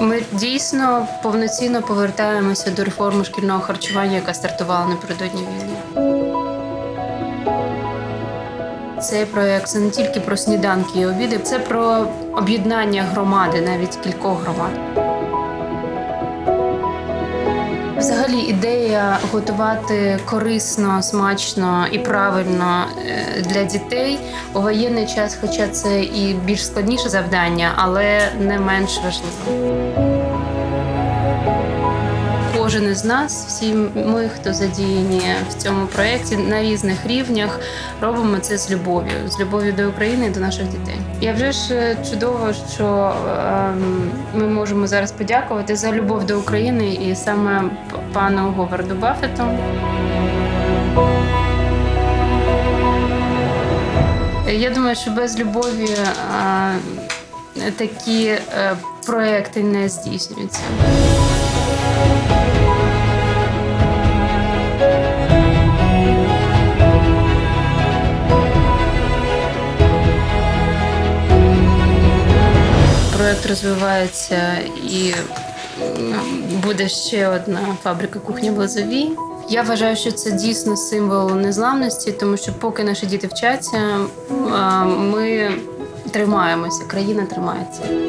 Ми дійсно повноцінно повертаємося до реформи шкільного харчування, яка стартувала напередодні війни. Цей проект це не тільки про сніданки і обіди, це про об'єднання громади, навіть кількох громад. Взагалі, ідея готувати корисно, смачно і правильно е, для дітей у воєнний час, хоча це і більш складніше завдання, але не менш важливо. Кожен із нас, всі ми, хто задіяні в цьому проєкті на різних рівнях, робимо це з любов'ю, з любов'ю до України і до наших дітей. Я вже ж е, чудово, що ем, ми можемо зараз подякувати за любов до України і саме пану Говарду Баффету. Я думаю, що без любові е, такі е, проекти не здійснюються. Проект розвивається і буде ще одна фабрика кухні в Лозовій. Я вважаю, що це дійсно символ незламності, тому що поки наші діти вчаться, ми тримаємося, країна тримається.